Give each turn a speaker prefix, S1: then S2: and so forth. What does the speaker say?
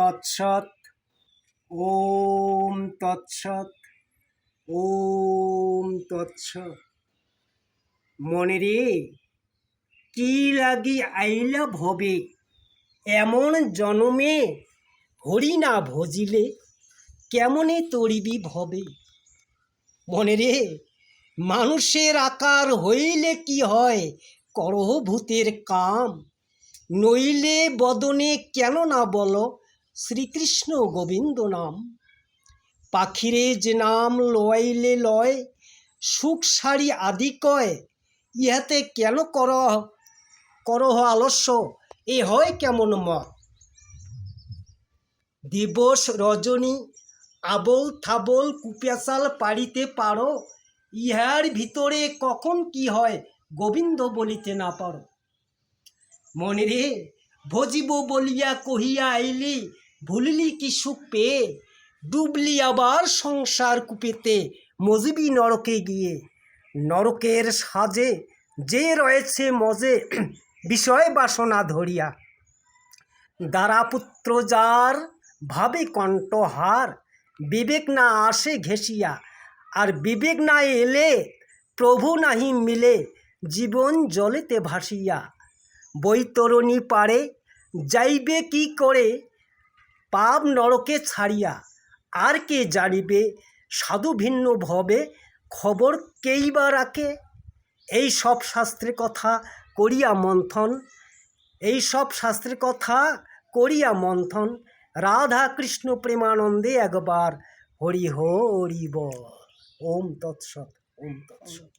S1: তৎসৎ। ওম তৎসৎ। ওম তৎসৎ। মনে রে কি লাগি আইলা ভবে? এমন জনমে হরি না ভজিলে, কেমনে তরিবি ভবে? মনে রে মানুষের আকার হইলে কি হয় করহ ভূতের কাম? নইলে বদনে কেন না বলো? শ্রীকৃষ্ণ গোবিন্দ নাম। পাখিরে যে নাম লয়লে লয়, সুখ সারি আদি কয়, ইহাতে কেন কর করহ আলস্য, এ হয় কেমন মত? দিবস রজনী, আবল থাবল কুপিয়াশাল পারিতে পারো, ইহার ভিতরে কখন কি হয় গোবিন্দ বলিতে না পারো। মনে রে ভজিব বলিয়া কহিয়া আইলি ভুলিলি কি সুখ পেয়ে? ডুবলি আবার সংসার কুপেতে, মজিবি নরকে গিয়ে। নরকের সাজে যে রয়েছে মজে, বিষয় বাসনা ধরিয়া। দ্বারাপুত্র যার ভাবে কণ্ঠহার, বিবেক না আসে ঘেঁষিয়া। আর বিবেক না এলে প্রভু নাহি মিলে, জীবন জলেতে ভাসিয়া। বৈতরণী পারে যাইবে কি করে? পাপ নরকে ছাড়িয়া আর কে জানিবে সাধু ভিন্ন ভবে খবর কেই বা রাখে? এই সব শাস্ত্রের কথা করিয়া মন্থন, এই সব শাস্ত্রের কথা করিয়া মন্থন, রাধা কৃষ্ণ প্রেমানন্দে একবার হরি হরি বল। ওম তৎসৎ ওম তৎসৎ।